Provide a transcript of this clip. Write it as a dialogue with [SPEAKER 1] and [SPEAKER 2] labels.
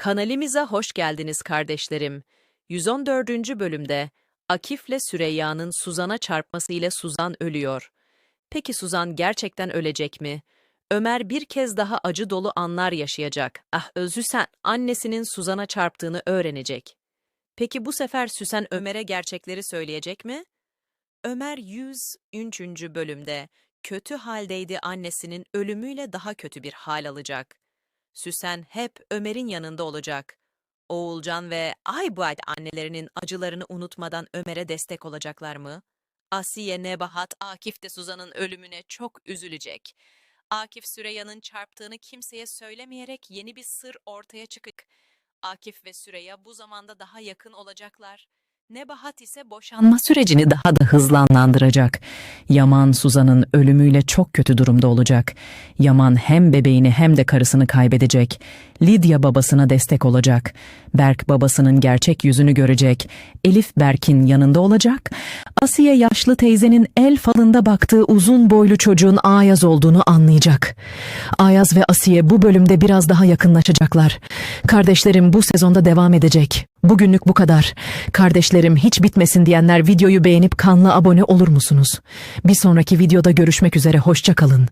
[SPEAKER 1] Kanalimize hoş geldiniz kardeşlerim. 114. bölümde Akif'le Süreyya'nın Suzan'a çarpmasıyla Suzan ölüyor. Peki Suzan gerçekten ölecek mi? Ömer bir kez daha acı dolu anlar yaşayacak. Ah Özüsen annesinin Suzan'a çarptığını öğrenecek. Peki bu sefer Süsen Ömer'e gerçekleri söyleyecek mi? Ömer 103. bölümde kötü haldeydi annesinin ölümüyle daha kötü bir hal alacak. Süsen hep Ömer'in yanında olacak. Oğulcan ve Aybayt annelerinin acılarını unutmadan Ömer'e destek olacaklar mı? Asiye, Nebahat, Akif de Suzan'ın ölümüne çok üzülecek. Akif Süreyya'nın çarptığını kimseye söylemeyerek yeni bir sır ortaya çıkık. Akif ve Süreyya bu zamanda daha yakın olacaklar. Nebahat ise boşanma sürecini daha da hızlandıracak. Yaman Suzan'ın ölümüyle çok kötü durumda olacak. Yaman hem bebeğini hem de karısını kaybedecek. Lidya babasına destek olacak. Berk babasının gerçek yüzünü görecek. Elif Berk'in yanında olacak. Asiye yaşlı teyzenin el falında baktığı uzun boylu çocuğun Ayaz olduğunu anlayacak. Ayaz ve Asiye bu bölümde biraz daha yakınlaşacaklar. Kardeşlerim bu sezonda devam edecek. Bugünlük bu kadar. Kardeşlerim hiç bitmesin diyenler videoyu beğenip kanala abone olur musunuz? Bir sonraki videoda görüşmek üzere hoşça kalın.